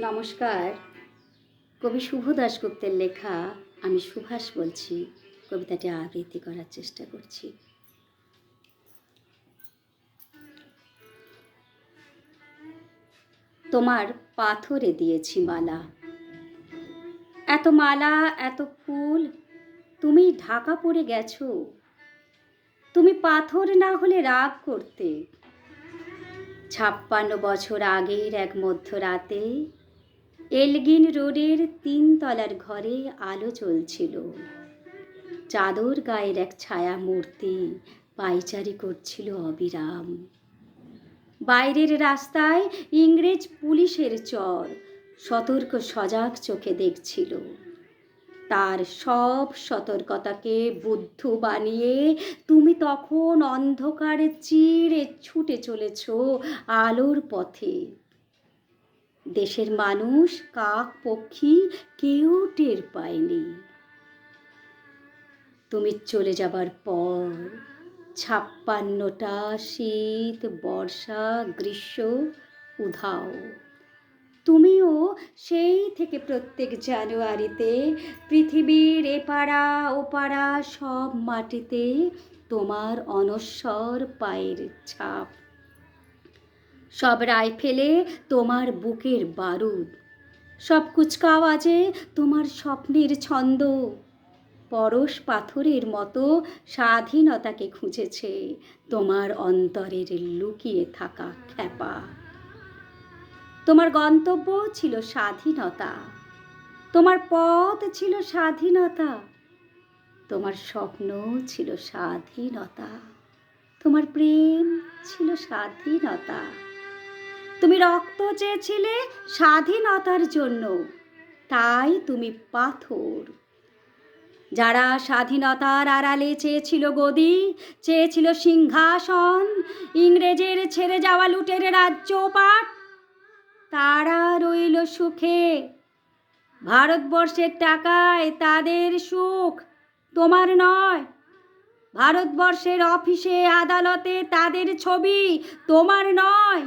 নমস্কার। কবি শুভ দাশগুপ্তের লেখা আমি সুভাষ বলছি। কবিতাটি আবৃত্তি করার চেষ্টা করছি। তোমার পাথরে দিয়েছি মালা। এত মালা, এত ফুল, তুমি ঢাকা পড়ে গেছো। তুমি পাথর না হলে রাগ করতে। ছাপ্পান্ন বছর আগের এক মধ্যরাতে এলগিন রোডের তিনতলার ঘরে আলো জ্বলছিল। চাদর গায়ের এক ছায়া মূর্তি পাইচারি করছিল অবিরাম। বাইরের রাস্তায় ইংরেজ পুলিশের চর সতর্ক সজাগ চোখে দেখছিল। তার সব সতর্কতাকে বুদ্ধ বানিয়ে তুমি তখন অন্ধকারে চিরে ছুটে চলেছ আলোর পথে। দেশের মানুষ, কাক, পক্ষী কেউ টের পায়নি। তুমি চলে যাবার পর ছাপ্পান্নটা শীত, বর্ষা, গ্রীষ্ম উধাও। তুমিও সেই থেকে প্রত্যেক জানুয়ারিতে পৃথিবীর এপাড়া ওপাড়া সব মাটিতে তোমার অনস্বর পায়ের ছাপ সব রাইফেলে তোমার বুকের বারুদ। সব কুচকাওয়াজে তোমার স্বপ্নের ছন্দ। পরশ পাথরের মতো স্বাধীনতাকে খুঁজেছে তোমার অন্তরের লুকিয়ে থাকা খ্যাপা। তোমার গন্তব্য ছিল স্বাধীনতা। তোমার পথ ছিল স্বাধীনতা। তোমার স্বপ্ন ছিল স্বাধীনতা। তোমার প্রেম ছিল স্বাধীনতা। তুমি রক্ত চেয়েছিলে স্বাধীনতার জন্য। তাই তুমি পাথর। যারা স্বাধীনতার আড়ালে চেয়েছিল গদি, চেয়েছিল সিংহাসন, ইংরেজের ছেড়ে যাওয়া লুটের রাজ্যপাট, তারা রইল সুখে। ভারতবর্ষের টাকায় তাদের সুখ তোমার নয়। ভারতবর্ষের অফিসে, আদালতে তাদের ছবি তোমার নয়।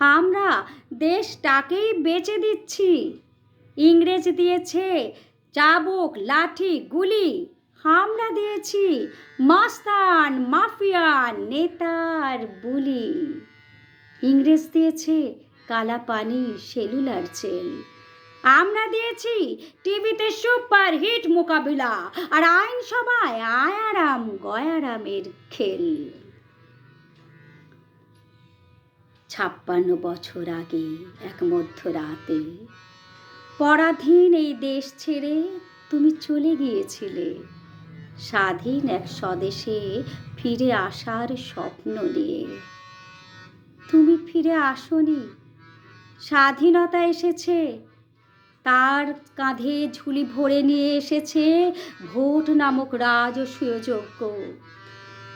আমরা দেশটাকেই বেচে দিচ্ছি। ইংরেজ দিয়েছে চাবুক, লাঠি, গুলি। আমরা দিয়েছি মাস্তান মাফিয়ান নেতার বুলি। ইংরেজ দিয়েছে কালা পানি সেলুলার জেল আমরা দিয়েছি টিভিতে সুপার হিট মোকাবিলা। আর আইনসভায় আয়ারাম গয়ারামের খেল। ছাপ্পান্ন বছর আগে এক মধ্যরাতে। পরাধীন এই দেশ ছেড়ে তুমি চলে গিয়েছিলে। স্বাধীন এক স্বদেশে ফিরে আসার স্বপ্ন নিয়ে। তুমি ফিরে আসনি। স্বাধীনতা এসেছে। তার কাঁধে ঝুলি ভরে নিয়ে এসেছে ভোট নামক রাজস্বীয় যজ্ঞ।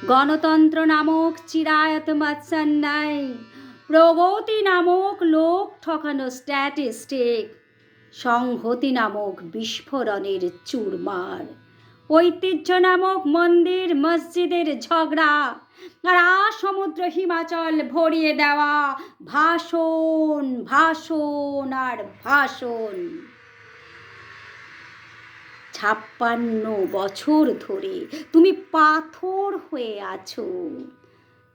গণতন্ত্র নামক চিরায়ত মাৎসান্যায় প্রগতি নামক লোক ঠকানো স্ট্যাটিস্টিক সংহতি নামক বিস্ফোরণের চুরমার, ঐতিহ্য নামক মন্দির মসজিদের ঝগড়া আর সমুদ্র হিমাচল ভরিয়ে দেওয়া, ভাষণ ভাষণ আর ভাষণ। ছাপ্পান্ন বছর ধরে তুমি পাথর হয়ে আছো।